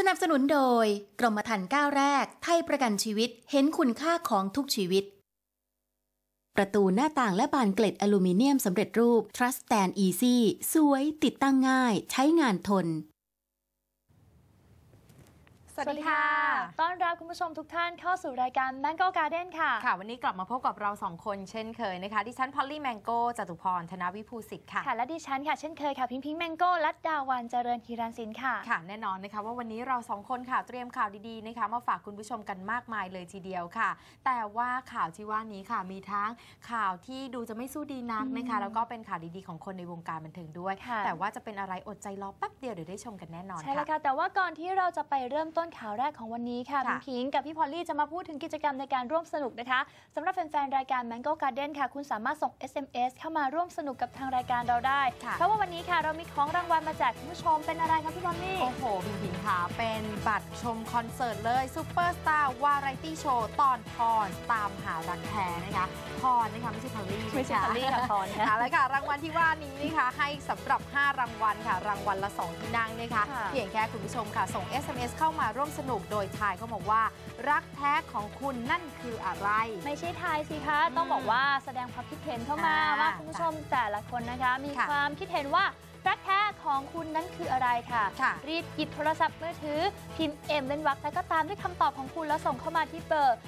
สนับสนุนโดย กรมธรรม์ก้าวแรก ไทยประกันชีวิตเห็นคุณค่าของทุกชีวิต ประตูหน้าต่างและบานเกล็ดอลูมิเนียมสำเร็จรูป Trust Stand Easy สวย ติดตั้งง่าย ใช้งานทน สวัสดีค่ะ ต้อนรับคุณผู้ชมทุกท่านเข้าสู่รายการ Mango Garden ค่ะ ค่ะ วันนี้กลับมาพบกับเราสองคนเช่นเคยนะคะ ดิฉันพอลลี่แมงโก้จตุพร ธนวิภูสิทธิ์ค่ะ ค่ะ และดิฉันค่ะ เช่นเคยค่ะพิงพิงแมงโก้ลัดดาวันเจริญฮีรันสินค่ะ ค่ะ แน่นอนนะคะว่าวันนี้เราสองคนค่ะเตรียมข่าวดีๆนะคะมาฝากคุณผู้ชมกันมากมายเลยทีเดียวค่ะ แต่ว่าข่าวที่ว่านี้ค่ะมีทั้งข่าวที่ดูจะไม่สู้ดีนักนะคะอืมแล้วก็เป็นข่าวดีๆของคนในวงการบันเทิงด้วยค่ะแต่ว่าจะเป็นอะไรอดใจรอแป๊บเดียวเดี๋ยวได้ชมกันแน่นอนใช่แล้วค่ะค่ะแต่ว่าก่อนที่เราจะไปเริ่มต้นข่าวแรกของวันนี้ค่ะพิค่ะงพิงกับพี่พอลลี่จะมาพูดถึงกิจกรรมในการร่วมสนุกนะคะสำหรับแฟนๆรายการ Mango Garden ค่ะ คุณสามารถส่ง SMS เข้ามาร่วมสนุกกับทางรายการเราได้ค่ะเพราะว่าวันนี้ค่ะเรามีของรางวัลมาแจกคุณผู้ชมเป็นอะไรคะพี่พอลลี่โอ้โหพิงพิงค่ะเป็นบัตรชมคอนเสิร์ตเลยซูเปอร์สตาร์วาไรตี้โชว์ตอนพรตามหารักแท้นะคะพรนะคะไม่ใช่พอลลี่ไม่ใช่นะคะพอลลี่กับพรค่ะค่ะแล้วค่ะรางวัลที่ว่านี้นะคะให้สำหรับ 5 รางวัลค่ะ รางวัลละ2ที่นั่งนะคะค่ะเพียงแค่คุณผู้ชมค่ะส่ง SMS เข้ามาร่วมสนุกโดยทายเขาบอกว่า รักแท้ของคุณนั่นคืออะไร ไม่ใช่ทายสิคะต้องบอกว่าแสดงความคิดเห็นเข้ามาอ่าว่าคุณผู้ชมแต่ละคนนะคะ มีค่ะความคิดเห็นว่า รักแท้ของคุณนั้นคืออะไรค่ะค่ะ รีบหยิบโทรศัพท์มือถือ พิมพ์เอ็มเว้นวรรคแล้วก็ตามด้วยคำตอบของคุณแล้วส่งเข้ามาที่เบอร์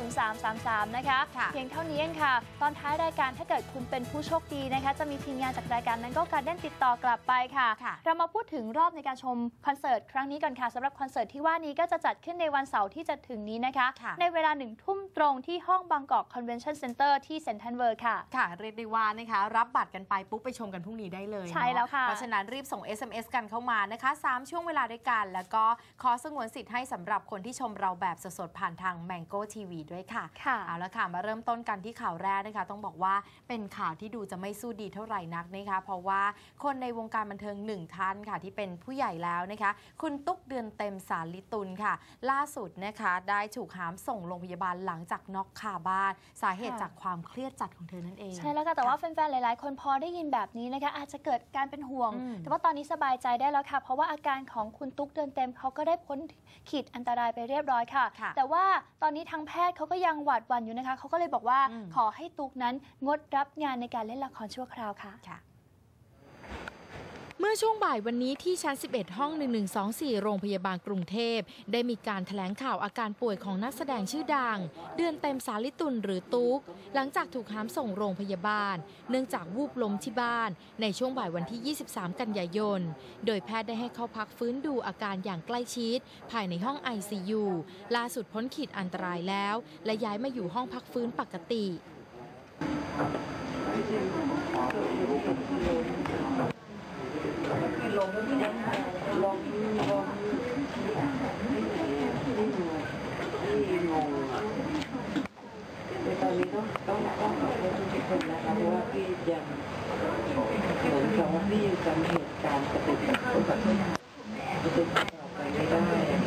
4240333 นะคะค่ะเพียงเท่านี้เองค่ะ ตอนท้ายรายการถ้าเกิดคุณเป็นผู้โชคดีนะคะ จะมีทีมงานจากรายการนั้นก็การเด่นติดต่อกลับไปค่ะค่ะเรามาพูดถึงรอบในการชมคอนเสิร์ตครั้งนี้ก่อนค่ะสำหรับคอนเสิร์ตที่ว่านี้ก็จะจัดขึ้นในวันเสาร์ที่จะถึงนี้นะคะค่ะในเวลาหนึ่งทุ่มตรงที่ห้องบางกอกคอนเวนชั่นเซ็นเตอร์ที่เซ็นทรัลเวิร์ค่ะ ค่ะ เรียกได้ว่านะคะ รับบัตรกันไปปุ๊บไปชมกันพรุ่งนี้ได้เลยใช่แล้วค่ะเนอเพราะฉะนั้นรีบส่ง SMS กันเข้ามานะคะ 3 ช่วงเวลาด้วยกัน แล้วก็ขอสงวนสิทธิ์ให้สำหรับคนที่ชมเราแบบสดๆผ่านทาง Mango TV ด้วยค่ะค่ะเอาละค่ะ มาเริ่มต้นกันที่ข่าวแรกนะคะ ต้องบอกว่าเป็นข่าวที่ดูจะไม่สู้ดีเท่าไหร่นักนะคะ เพราะว่าคนในวงการบันเทิงหนึ่งท่านค่ะ ที่เป็นผู้ใหญ่แล้วนะคะ คุณตุ๊กเดือนเต็มสารลิตุลค่ะ ล่าสุดนะคะได้ถูกหามส่งโรงพยาบาลหลังจากน็อกคาบ้าน สาเหตุค่ะจากความเครียดจัดของเธอนั่นเอง ใช่แล้วค่ะแต่ว่าแฟนๆหลาย ๆ คนพอได้ยินแบบนี้นะคะอาจจะเกิดการเป็นห่วงอืมแต่ว่าตอนนี้สบายใจได้แล้วค่ะ เพราะว่าอาการของคุณตุ๊กเดินเต็มเขาก็ได้พ้นขีดอันตรายไปเรียบร้อยค่ะค่ะแต่ว่าตอนนี้ทางแพทย์เขาก็ยังหวาดหวั่นอยู่นะคะเขาก็เลยบอกว่าอืมขอให้ตุ๊กนั้นงดรับงานในการเล่นละครชั่วคราวค่ะค่ะ เมื่อช่วงบ่ายวันนี้ที่ชั้น 11 ห้อง 1124 โรงพยาบาลกรุงเทพ ได้มีการแถลงข่าวอาการป่วยของนักแสดงชื่อดัง เดือนเต็มสาลิตุลหรือตุ๊ก หลังจากถูกหามส่งโรงพยาบาล เนื่องจากวูบล้มที่บ้าน ในช่วงบ่ายวันที่ 23 กันยายน โดยแพทย์ได้ให้เข้าพักฟื้นดูอาการอย่างใกล้ชิด ภายในห้อง ICU ล่าสุดพ้นขีดอันตรายแล้ว และย้ายมาอยู่ห้องพักฟื้นปกติ ลงลงลงที่อยู่ที่อยู่ในตอนนี้ต้องต้องต้องขอโทษทุกคนนะคะเพราะว่าพี่ยังเหมือนกับว่าพี่ยังจำเหตุการณ์ปฏิบัติปฏิบัติต่อไปไม่ได้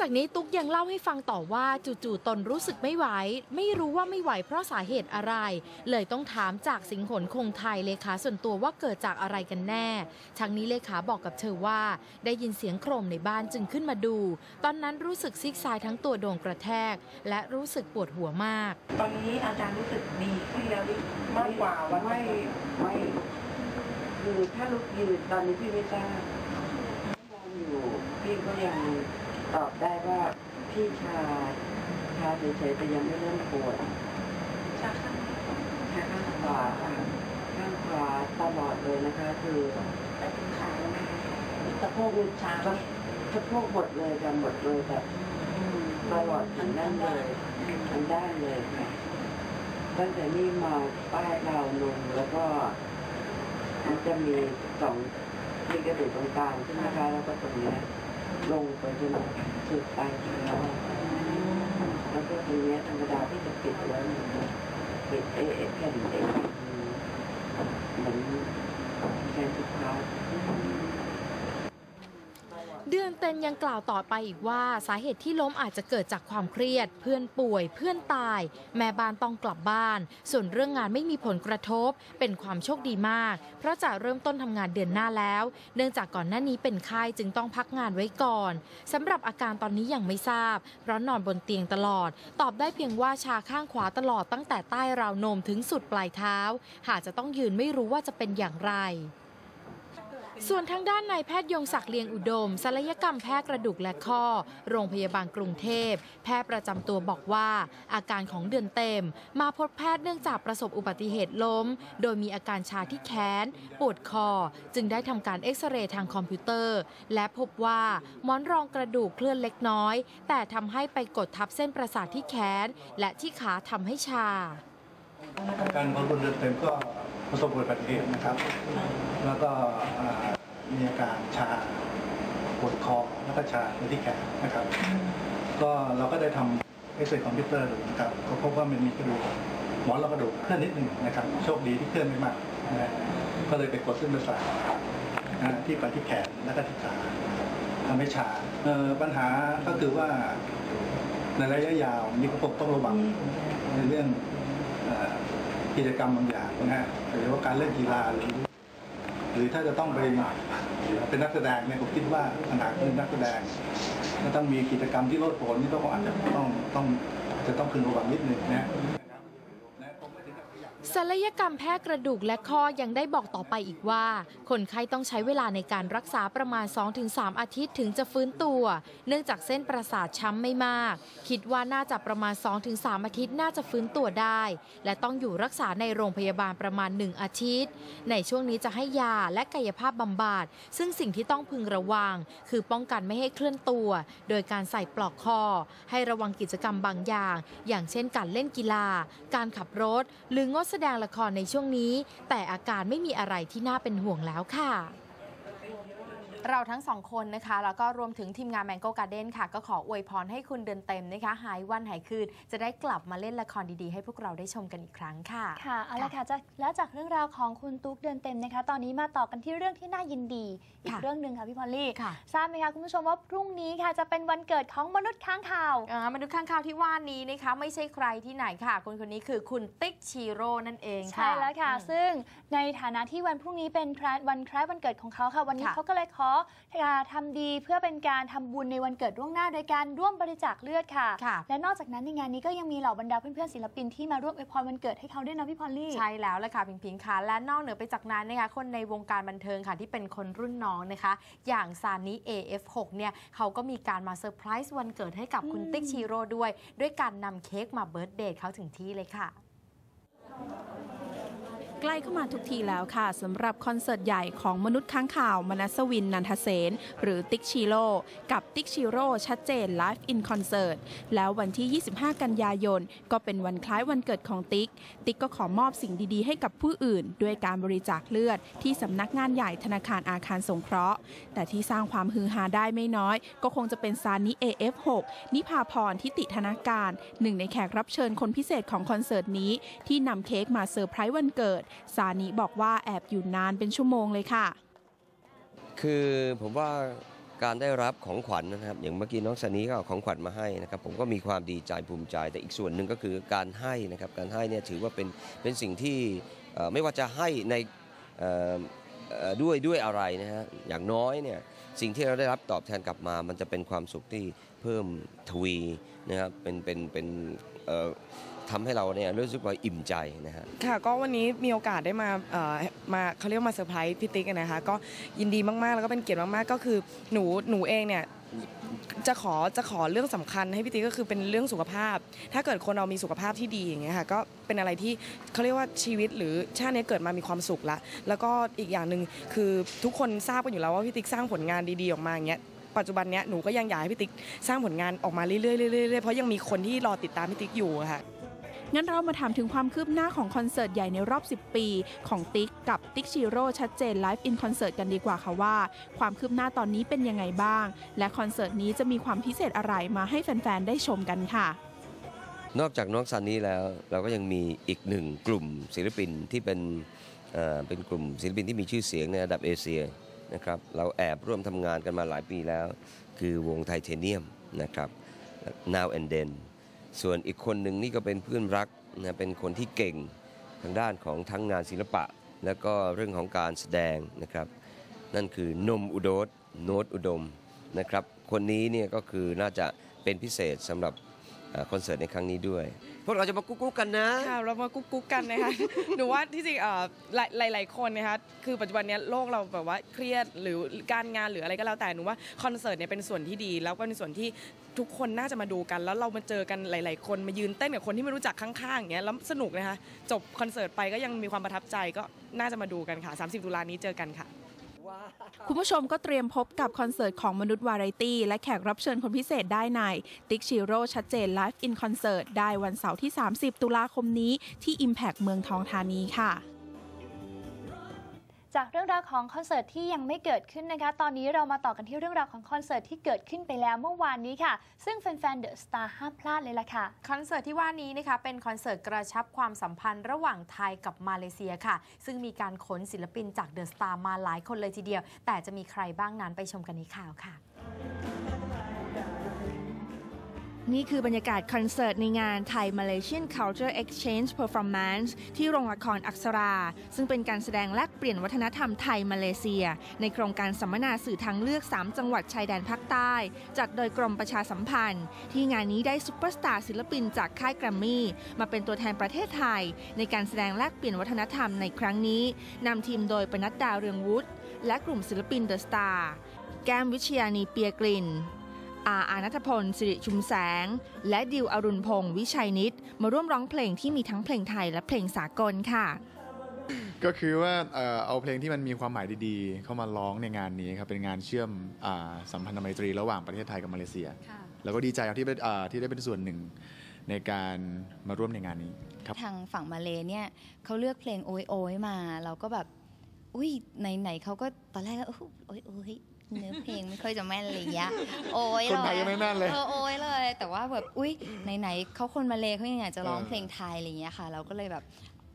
จากนี้ตุ๊กยังเล่าให้ฟังต่อว่าจู่ๆตนรู้สึกไม่ไหว ไม่รู้ว่าไม่ไหวเพราะสาเหตุอะไร เลยต้องถามจากสิงหนคงไทยเลขาส่วนตัวว่าเกิดจากอะไรกันแน่ทางนี้เลขาบอกกับเธอว่า ได้ยินเสียงโครมในบ้านจึงขึ้นมาดู ตอนนั้นรู้สึกซิกซายทั้งตัวโดนกระแทก และรู้สึกปวดหัวมาก ตอนนี้อาการรู้สึกดีขึ้นแล้วมากกว่าวันไม่ไม่คือถ้าลุกยืนตอนนี้พี่ไม่ทราบนอนอยู่พี่ก็ยัง ตอบได้ว่าพี่ชาชาเฉยๆแต่ยังไม่เริ่มปวดชาข้างแค่ข้างขวาค่ะข้างขวาตลอดเลยนะคะ คือไปถึงขาแล้วสะโพกมันชาก็สะโพกหมดเลยจะหมดเลยแบบตลอดถึงนั่นเลยมันได้านเลยค่ะตั้งแต่นี่มาป้ายเราวนมแล้วก็ มันจะมีสองมีกระดูกตรงกลางใช่ไหมคะแล้วก็ตรงนี้ ลงไปจนสุดปลายเท้าแล้วก็ตรงนี้ธรรมดาที่จะปิดไว้มันจะปิดเอเอแผ่นเอเหมือนแผ่นสุดท้าย เดือนเต็นยังกล่าวต่อไปอีกว่าสาเหตุที่ล้มอาจจะเกิดจากความเครียด เพื่อนป่วย เพื่อนตาย แม่บ้านต้องกลับบ้าน ส่วนเรื่องงานไม่มีผลกระทบ เป็นความโชคดีมาก เพราะจะเริ่มต้นทำงานเดือนหน้าแล้ว เนื่องจากก่อนหน้านี้เป็นไข้จึงต้องพักงานไว้ก่อนสำหรับอาการตอนนี้ยังไม่ทราบ เพราะนอนบนเตียงตลอด ตอบได้เพียงว่าชาข้างขวาตลอดตั้งแต่ใต้ราวนมถึงสุดปลายเท้า หากจะต้องยืนไม่รู้ว่าจะเป็นอย่างไร ส่วนทางด้านนายแพทย์ยงศักดิ์เลียงอุดมศัลยกรรมแพทย์กระดูกและข้อ โรงพยาบาลกรุงเทพ แพทย์ประจำตัวบอกว่า อาการของเดือนเต็ม มาพบแพทย์เนื่องจากประสบอุบัติเหตุล้ม โดยมีอาการชาที่แขนปวดคอ จึงได้ทำการเอ็กซเรย์ทางคอมพิวเตอร์ และพบว่าหมอนรองกระดูกเคลื่อนเล็กน้อย แต่ทำให้ไปกดทับเส้นประสาทที่แขนและที่ขาทำให้ชาอาการของคนเดินเต็มก็ ประสบอุบัติเหตุนะครับ แล้วก็มีอาการชาปวดคอแล้วก็ชาที่แขนนะครับ ก็เราก็ได้ทำเอ็กซเรย์คอมพิวเตอร์ดูนะครับก็พบว่ามันมีกระดูกหมอนรองกระดูกเคลื่อนนิดหนึ่งนะครับ โชคดีที่เคลื่อนไม่มากนะฮะก็เลยไปกดเส้นประสาทนะฮะที่ไปที่แขนแล้วก็ที่ขาทำให้ชาปัญหาก็คือว่าในระยะยาวนี่ก็คงต้องระวังในเรื่อง กิจกรรมบางอย่างนะฮะหรือว่าการเล่นกีฬาหรือหรือถ้าจะต้องไปเป็นนักแสดงเนี่ยผมคิดว่าขนาดเป็นนักแสดงก็ต้องมีกิจกรรมที่โลดโผนนี่ต้องอาจจะต้องต้องจะต้องพึงระวังนิดหนึ่งนะ ศัลยกรรมแพทย์กระดูกและข้อยังได้บอกต่อไปอีกว่า คนไข้ต้องใช้เวลาในการรักษาประมาณ 2-3 อาทิตย์ถึงจะฟื้นตัว เนื่องจากเส้นประสาทช้ำไม่มาก คิดว่าน่าจะประมาณ 2-3 อาทิตย์น่าจะฟื้นตัวได้ และต้องอยู่รักษาในโรงพยาบาลประมาณ 1 อาทิตย์ ในช่วงนี้จะให้ยาและกายภาพบำบัดซึ่งสิ่งที่ต้องพึงระวัง คือป้องกันไม่ให้เคลื่อนตัว โดยการใส่ปลอกคอ ให้ระวังกิจกรรมบางอย่าง อย่างเช่นการเล่นกีฬา การขับรถ หรืองดแสดงละครในช่วงนี้ แต่อาการไม่มีอะไรที่น่าเป็นห่วงแล้วค่ะ เราทั้งสองคนนะคะ แล้วก็รวมถึงทีมงาน Mango Garden ค่ะ ก็ขออวยพรให้คุณเดือนเต็มนะคะ หายวันหายคืน จะได้กลับมาเล่นละครดีๆ ให้พวกเราได้ชมกันอีกครั้งค่ะ ค่ะเอาละค่ะจะแล้วจากเรื่องราวของคุณตุ๊กเดือนเต็มนะคะ ตอนนี้มาต่อกันที่เรื่องที่น่ายินดี อีกค่ะเรื่องหนึ่งค่ะพี่พอลลี่ค่ะทราบไหมคะคุณผู้ชมว่าพรุ่งนี้ค่ะจะเป็นวันเกิดของมนุษย์ค้างคาวอ่ามนุษย์ข้างคาวที่ว่านี้นะคะไม่ใช่ใครที่ไหนค่ะคนคนนี้คือคุณติ๊กชิโร่นั่นเองค่ะใช่แล้วค่ะอืมซึ่งในฐานะที่วันพรุ่งนี้เป็นคล้ายวันคล้ายวันเกิดของเขาค่ะวันนี้ค่ะเขาก็เลยขอทำดีเพื่อเป็นการทำบุญในวันเกิดล่วงหน้าโดยการร่วมบริจาคเลือดค่ะค่ะ และนอกจากนั้นในงานนี้ก็ยังมีเหล่าบรรดาเพื่อนๆศิลปินที่มาร่วมอวยพรวันเกิดให้เขาด้วยนะพี่พอลลี่ ใช่แล้วละค่ะพิงพิงค่ะ และนอกเหนือไปจากนั้นนะคะคนในวงการบันเทิงค่ะที่เป็นคนรุ่นน้องนะคะ อย่างซานิ AF6 เนี่ยเขาก็มีการมาเซอร์ไพรส์วันเกิดให้กับคุณอืมติ๊กชิโร่ด้วย ด้วยการนำเค้กมาเบิร์ตเดย์เขาถึงที่เลยค่ะ ใกล้เข้ามาทุกทีแล้วค่ะสำหรับคอนเสิร์ตใหญ่ของมนุษย์ค้างข่าวมนัสวินนันทเสนหรือติ๊กชิโร่กับติ๊กชิโร่ชัดเจนไลฟ์อินคอนเสิร์ตแล้ววันที่ 25 กันยายน ก็เป็นวันคล้ายวันเกิดของติ๊ก ติ๊กก็ขอมอบสิ่งดีๆ ให้กับผู้อื่น ด้วยการบริจาคเลือด ที่สำนักงานใหญ่ธนาคารอาคารสงเคราะห์ แต่ที่สร้างความฮือฮาได้ไม่น้อย ก็คงจะเป็นซานิ AF6 นิพาพรทิติธนาการหนึ่งในแขกรับเชิญคนพิเศษของคอนเสิร์ตนี้ที่นำเค้กมาเซอร์ไพรส์วันเกิดซานิบอกว่าแอบอยู่นานเป็นชั่วโมงเลยค่ะ คือผมว่าการได้รับของขวัญนะครับ อย่างเมื่อกี้น้องสานีก็เอาของขวัญมาให้นะครับ ผมก็มีความดีใจภูมิใจ แต่อีกส่วนหนึ่งก็คือการให้นะครับ การให้เนี่ยถือว่าเป็นเป็นสิ่งที่ไม่ว่าจะให้ในด้วยด้วยอะไรนะฮะอย่างน้อยเนี่ยสิ่งที่เราได้รับตอบแทนกลับมา มันจะเป็นความสุขที่เพิ่มทวีนะครับเป็นเป็นเป็น ทำให้เราเนี่ยรู้สึกว่าอิ่มใจนะฮะค่ะก็วันนี้มีโอกาสได้มาเอ่อมาเขาเรียกมาเซอร์ไพรส์พี่ติ๊กนะคะก็ยินดีมากๆ แล้วก็เป็นเกียรติมากๆ ก็คือหนูหนูเองเนี่ยจะขอจะขอเรื่องสำคัญให้พี่ติ๊กก็คือเป็นเรื่องสุขภาพ ถ้าเกิดคนเรามีสุขภาพที่ดีอย่างเงี้ยค่ะก็เป็นอะไรที่เขาเรียกว่าชีวิตหรือชาตินี้เกิดมามีความสุขละ แล้วก็อีกอย่างหนึ่งคือทุกคนทราบกันอยู่แล้วว่าพี่ติ๊กสร้างผลงานดีๆออกมาอย่างเงี้ยปัจจุบันเนี้ยหนูก็ยังอยากให้พี่ติ๊กสร้างผลงานออกมาเรื่อยๆเรื่อยๆเพราะยังมีคนที่รอติดตามพี่ติ๊กอยู่ค่ะ งั้นเรามาถามถึงความคืบหน้าของคอนเสิร์ตใหญ่ในรอบ 10 ปี ของติ๊กกับติ๊กชิโร่ชัดเจนไลฟ์อินคอนเสิร์ตกันดีกว่าค่ะว่า ความคืบหน้าตอนนี้เป็นยังไงบ้าง และคอนเสิร์ตนี้จะมีความพิเศษอะไรมาให้แฟน ๆ ได้ชมกันค่ะ นอกจากน้องซันนี้แล้ว เราก็ยังมีอีกหนึ่งกลุ่มศิลปินที่เป็นเอ่อเป็นกลุ่มศิลปินที่มีชื่อเสียงในระดับเอเชียนะครับเราแอบร่วมทำงานกันมาหลายปีแล้ว คือวงไทเทเนียมนะครับ Now and Then ส่วนอีกคนหนึ่งนี่ก็เป็นเพื่อนรักนะเป็นคนที่เก่งทางด้านของทั้งงานศิลปะ แล้วก็เรื่องของการแสดงนะครับ นั่นคือนมอุดมโนตอุดมนะครับ คนนี้เนี่ยก็คือน่าจะเป็นพิเศษสำหรับ คอนเสิร์ตในครั้งนี้ด้วย พวกเราจะมากุ๊กๆกันนะค่ะเรามากุ๊กกุ๊กกันนะคะหนูว่าที่จริงหลายหลายคนนะคะคือปัจจุบันนี้โลกเราแบบว่าเครียดหรือการงานหรืออะไรก็แล้วแต่หนูว่าคอนเสิร์ตเนี่ยเป็นส่วนที่ดี แล้วก็เป็นส่วนที่ทุกคนน่าจะมาดูกัน แล้วเรามาเจอกันหลาย ๆ คนมายืนเต้นกับคนที่ไม่รู้จักข้างๆอย่างเงี้ยแล้วสนุกนะคะจบคอนเสิร์ตไปก็ยังมีความประทับใจก็น่าจะมาดูกันค่ะ 30 ตุลานี้เจอกันค่ะ คุณผู้ชมก็เตรียมพบกับคอนเสิร์ตของมนุษย์วาไรตี้ และแขกรับเชิญคนพิเศษได้ใน ติ๊กชิโร่ชัดเจนไลฟ์อินคอนเสิร์ตได้วันเสาร์ที่ 30 ตุลาคมนี้ที่ Impact เมืองทองธานีค่ะ จากเรื่องราวของคอนเสิร์ตที่ยังไม่เกิดขึ้นนะคะ ตอนนี้เรามาต่อกันที่เรื่องราวของคอนเสิร์ตที่เกิดขึ้นไปแล้วเมื่อวานนี้ค่ะ ซึ่งแฟนๆเดอะสตาร์ห้ามพลาดเลยล่ะค่ะ คอนเสิร์ตที่ว่านี้นะคะ เป็นคอนเสิร์ตกระชับความสัมพันธ์ระหว่างไทยกับมาเลเซียค่ะ ซึ่งมีการขนศิลปินจากเดอะสตาร์มาหลายคนเลยทีเดียว แต่จะมีใครบ้างนั้นไปชมกันในข่าวค่ะ นี่คือบรรยากาศคอนเสิร์ตในงานไทย Malaysian Culture Exchange Performance ที่โรงละครอักษรา ซึ่งเป็นการแสดงแลกเปลี่ยนวัฒนธรรมไทยมาเลเซีย ในโครงการสัมมนาสื่อทางเลือก 3 จังหวัดชายแดนภาคใต้ จัดโดยกรมประชาสัมพันธ์ ที่งานนี้ได้ซุปเปอร์สตาร์ศิลปินจากค่ายแกรมมี่มาเป็นตัวแทนประเทศไทย ในการแสดงแลกเปลี่ยนวัฒนธรรมในครั้งนี้นำทีมโดยปนัดดาเรืองวุฒิและกลุ่มศิลปินเดอะสตาร์แก้มวิชยานีเปียกลิ่น อาอานัทพล สิริชุมแสง และดิวอรุณพงศ์วิชัยนิต มาร่วมร้องเพลงที่มีทั้งเพลงไทยและเพลงสากลค่ะ ก็คือว่าเอ่อเอาเพลงที่มันมีความหมายดีๆ เข้ามาร้องในงานนี้ครับ เป็นงานเชื่อมอ่าสัมพันธไมตรีระหว่างประเทศไทยกับมาเลเซีย แล้วก็ดีใจครับที่ได้อ่าที่ได้เป็นส่วนหนึ่งในการมาร่วมในงานนี้ครับทางฝั่งมาเลเนี่ยเขาเลือกเพลงโอยโอยมาเราก็แบบอุ้ยไหนๆเขาก็ตอนแรกก็โอ้ยโอย เนื้อเพลงไม่ค่อยจะแม่นอะไรอย่างเงี้ยโอยคนไทยยังไม่แม่นเลยออโอยเลย แต่ว่าแบบอุ้ยไหนๆเขาคนมาเลเขายังอยากจะร้องเพลงไทยอะไรอย่างเงี้ยค่ะ เราก็เลยแบบ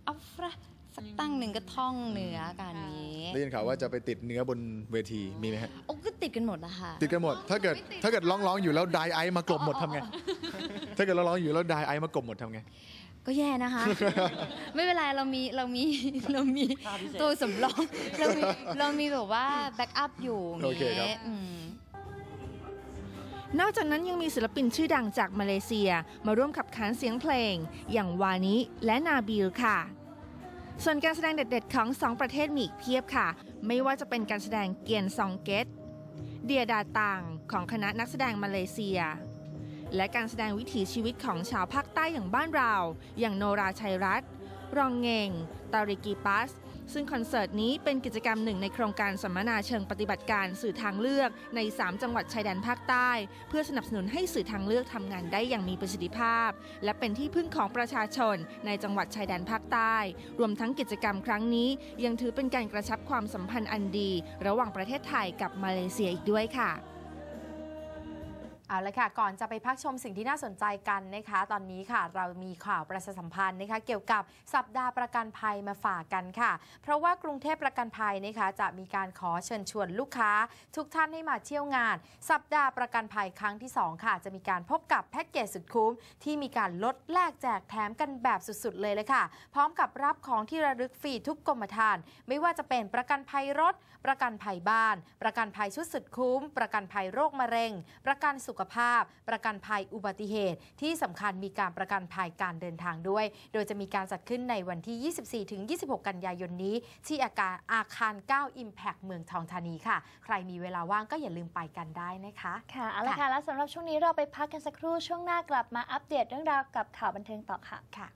เอาฟะสักตั้งหนึ่งก็ท่องเนื้อกันนี้ได้ยินข่าวว่าจะไปติดเนื้อบนเวทีมีไหมฮะโอ้ก็ติดกันหมดนะคะติดกันหมด ถ้าเกิดถ้าเกิดร้องร้องๆอยู่แล้วไดไอซ์มากลบหมดทำไงถ้าเกิดร้องร้องๆอยู่แล้วไดไอซ์มากลบหมดทำไง ก็แย่นะคะ ไม่เป็นไรเรามีเรามีเรามีตัวสำรองเรามีเรามีแบบว่าแบ็กอัพอยู่โอเคครับงี้ยอืมนอกจากนั้นยังมีศิลปินชื่อดังจากมาเลเซียมาร่วมขับขานเสียงเพลง อย่างวานิและนาบีลค่ะ ส่วนการแสดงเด็ด ๆ ของสองประเทศมีอีกเพียบค่ะ ไม่ว่าจะเป็นการแสดงเกียนซองเกตเดียดาตังของคณะนักแสดงมาเลเซีย และการแสดงวิถีชีวิตของชาวภาคใต้อย่างบ้านเรา อย่างโนราชัยรัตน์รองเงงตาริกีปัส ซึ่งคอนเสิร์ตนี้เป็นกิจกรรมหนึ่งในโครงการสัมมนาเชิงปฏิบัติการสื่อทางเลือกใน 3 จังหวัดชายแดนภาคใต้ เพื่อสนับสนุนให้สื่อทางเลือกทำงานได้อย่างมีประสิทธิภาพ และเป็นที่พึ่งของประชาชนในจังหวัดชายแดนภาคใต้ รวมทั้งกิจกรรมครั้งนี้ ยังถือเป็นการกระชับความสัมพันธ์อันดี ระหว่างประเทศไทยกับมาเลเซียอีกด้วยค่ะ เอาละค่ะ ก่อนจะไปพักชมสิ่งที่น่าสนใจกันนะคะ ตอนนี้ค่ะ เรามีข่าวประชาสัมพันธ์นะคะ เกี่ยวกับสัปดาห์ประกันภัยมาฝากกันค่ะ เพราะว่ากรุงเทพประกันภัยนะคะ จะมีการขอเชิญชวนลูกค้า ทุกท่านให้มาเที่ยวงาน สัปดาห์ประกันภัยครั้งที่ 2 ค่ะ จะมีการพบกับแพ็กเกจสุดคุ้ม ที่มีการลดแลกแจกแถมกันแบบสุดๆเลยเลยค่ะ พร้อมกับรับของที่ระลึกฟรีทุกกรมธรรม์ไม่ว่าจะเป็นประกันภัยรถ ประกันภัยบ้าน ประกันภัยชุดสุดคุ้ม ประกันภัยโรคมะเร็ง ประกันสุขภาพ ประกันภัยอุบัติเหตุ ที่สำคัญมีการประกันภัยการเดินทางด้วย โดยจะมีการจัดขึ้นในวันที่ 24-26 กันยายนนี้ ที่อาคารอาคาร 9 Impact เมืองทองธานีค่ะ ใครมีเวลาว่างก็อย่าลืมไปกันได้นะคะค่ะเอาละค่ะแล้วสำหรับช่วงนี้เราไปพักกันสักครู่ช่วงหน้ากลับมาอัปเดตเรื่องราวกับข่าวบันเทิงต่อค่ะค่ะ